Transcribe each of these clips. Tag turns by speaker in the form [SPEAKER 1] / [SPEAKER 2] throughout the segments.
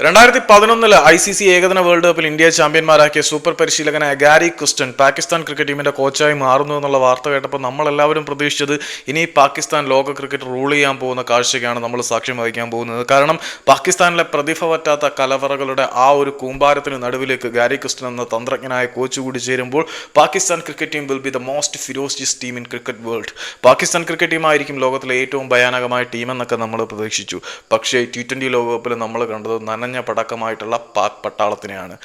[SPEAKER 1] രണ്ടായിരത്തി പതിനൊന്നിൽ I C C ഏകദിന വേൾഡ് കപ്പിൽ ഇന്ത്യ ചാമ്പ്യന്മാരാക്കിയ സൂപ്പർ പരിശീലകനായ ഗാരി ക്രിസ്റ്റൻ പാകിസ്ഥാൻ ക്രിക്കറ്റ് ടീമിന്റെ കോച്ചായി മാറുന്നു എന്നുള്ള വാർത്ത കേട്ടപ്പോൾ നമ്മളെല്ലാവരും പ്രതീക്ഷിച്ചത് ഇനി പാകിസ്ഥാൻ ലോക ക്രിക്കറ്റ് റൂൾ ചെയ്യാൻ പോകുന്ന കാഴ്ചയ്ക്കാണ് നമ്മൾ സാക്ഷ്യം വഹിക്കാൻ പോകുന്നത്. കാരണം പാകിസ്ഥാനിലെ പ്രതിഭ പറ്റാത്ത കലവറകളുടെ ആ ഒരു കൂമ്പാരത്തിന് നടുവിലേക്ക് ഗാരി ക്രിസ്റ്റൻ എന്ന തന്ത്രജ്ഞനായ കോച്ച് കൂടി ചേരുമ്പോൾ Pakistan cricket team will be the most ferocious team in cricket world Pakistan cricket ടീമായിരിക്കും ലോകത്തിലെ ഏറ്റവും ഭയാനകമായ ടീം എന്നൊക്കെ നമ്മൾ പ്രതീക്ഷിച്ചു. പക്ഷേ ടി ട്വന്റി ലോകകപ്പിൽ നമ്മൾ കണ്ടത് നനഞ്ഞ പടക്കമായിട്ടുള്ള പാക് പട്ടാളത്തിനെയാണ്.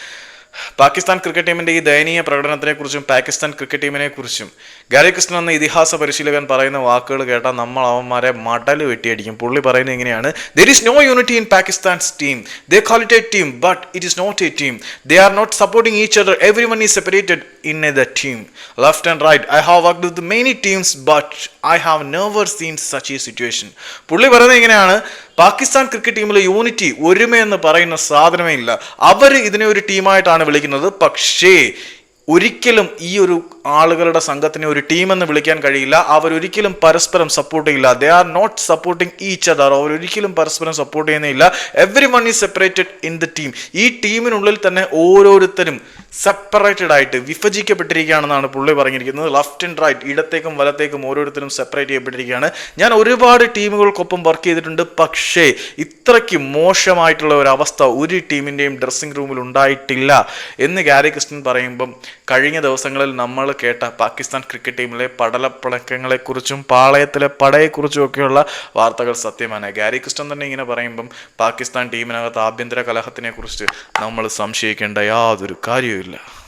[SPEAKER 1] പാകിസ്ഥാൻ ക്രിക്കറ്റ് ടീമിന്റെ ഈ ദയനീയ പ്രകടനത്തെക്കുറിച്ചും പാകിസ്ഥാൻ ക്രിക്കറ്റ് ടീമിനെ കുറിച്ചും ഗാരി കൃഷ്ണൻ എന്ന ഇതിഹാസ പരിശീലകൻ പറയുന്ന വാക്കുകൾ കേട്ടാൽ നമ്മൾ അവന്മാരെ മടൽ വെട്ടിയടിക്കും. പുള്ളി പറയുന്നത് ഇങ്ങനെയാണ് there is no unity in Pakistan's team they call it a team but it is not a team they are not supporting each other every one is separated in a the team left and right I have work with many teams but I have never seen such a situation പുള്ളി പറയുന്നത് ഇങ്ങനെയാണ് Pakistan cricket ടീമിലെ unity ഒരുമയെന്ന് പറയുന്ന സാധനമേ ഇല്ല. അവർ ഇതിനെ ഒരു ടീമായിട്ടാണ് വിളിക്കുന്നത്. പക്ഷേ ഒരിക്കലും ഈ ഒരു ആളുകളുടെ സംഘത്തിനെ ഒരു ടീം എന്ന് വിളിക്കാൻ കഴിയില്ല. അവരൊരിക്കലും പരസ്പരം സപ്പോർട്ട് ചെയ്യില്ല. They are not supporting each other അവർ ഒരിക്കലും പരസ്പരം സപ്പോർട്ട് ചെയ്യുന്നില്ല. Every one is separated in the team ഈ ടീമിനുള്ളിൽ തന്നെ ഓരോരുത്തരും സെപ്പറേറ്റഡ് ആയിട്ട് വിഭജിക്കപ്പെട്ടിരിക്കുകയാണെന്നാണ് പുള്ളി പറഞ്ഞിരിക്കുന്നത്. ലെഫ്റ്റ് ആൻഡ് റൈറ്റ് ഇടത്തേക്കും വലത്തേക്കും ഓരോരുത്തരും സെപ്പറേറ്റ് ചെയ്യപ്പെട്ടിരിക്കുകയാണ്. ഞാൻ ഒരുപാട് ടീമുകൾക്കൊപ്പം വർക്ക് ചെയ്തിട്ടുണ്ട്. പക്ഷേ ഇത്രയ്ക്ക് മോശമായിട്ടുള്ള ഒരു അവസ്ഥ ഒരു ടീമിന്റെയും ഡ്രസ്സിംഗ് റൂമിൽ ഉണ്ടായിട്ടില്ല. എന്ന് ഗാരി കൃഷ്ണൻ പറയുമ്പം കഴിഞ്ഞ ദിവസങ്ങളിൽ നമ്മൾ കേട്ട പാകിസ്ഥാൻ ക്രിക്കറ്റ് ടീമിലെ പടലപ്പടക്കങ്ങളെക്കുറിച്ചും പാളയത്തിലെ പടയെക്കുറിച്ചും ഒക്കെയുള്ള വാർത്തകൾ സത്യമാണ്. ഗാരി ക്രിസ്റ്റൻ തന്നെ ഇങ്ങനെ പറയുമ്പം പാകിസ്ഥാൻ ടീമിനകത്ത് ആഭ്യന്തര കലഹത്തിനെക്കുറിച്ച് നമ്മൾ സംശയിക്കേണ്ട യാതൊരു കാര്യവുമില്ല.